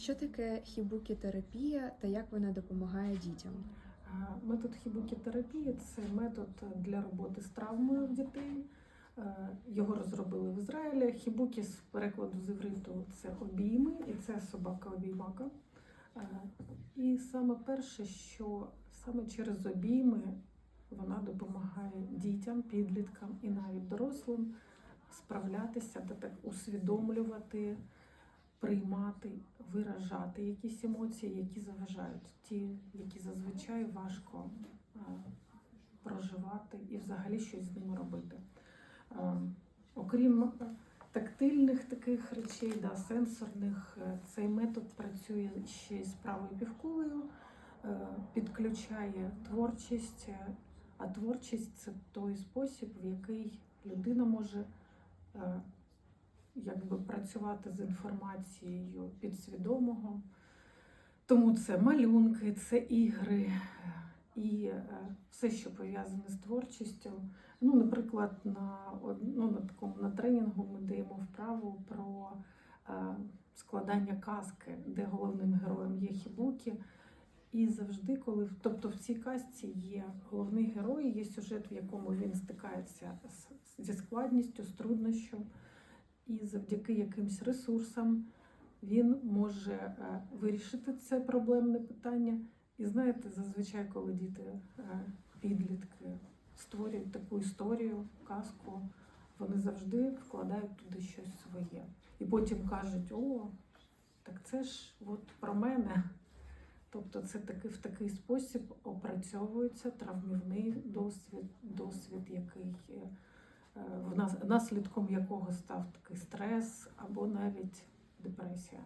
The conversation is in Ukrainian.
Що таке хібукітерапія та як вона допомагає дітям? Метод хібукітерапії це метод для роботи з травмою в дітей. Його розробили в Ізраїлі. Хібукі з перекладу з івриту це обійми, і це собака-обіймака. І саме перше, що саме через обійми вона допомагає дітям, підліткам і навіть дорослим справлятися та так усвідомлювати, приймати, виражати якісь емоції, які заважають, ті, які зазвичай важко проживати і взагалі щось з ними робити. Окрім е, тактильних таких речей, да, сенсорних, е, цей метод працює ще з правою півкулею, е, підключає творчість, а творчість це той спосіб, в який людина може якби працювати з інформацією підсвідомого. Тому це малюнки, це ігри і е, все, що пов'язане з творчістю. Ну, наприклад, на, ну, на такому на тренінгу ми даємо вправу про е, складання казки, де головним героєм є хібукі. І завжди, коли тобто в цій казці є головний герой, є сюжет, в якому він стикається зі складністю, з труднощом, і завдяки якимсь ресурсам він може е, вирішити це проблемне питання. І знаєте, зазвичай, коли діти, е, підлітки створюють таку історію, казку, вони завжди вкладають туди щось своє. І потім кажуть: о, так це ж от про мене. Тобто це таки в такий спосіб опрацьовується травмівний досвід, досвід, який е, наслідком якого став такий стрес або навіть депресія.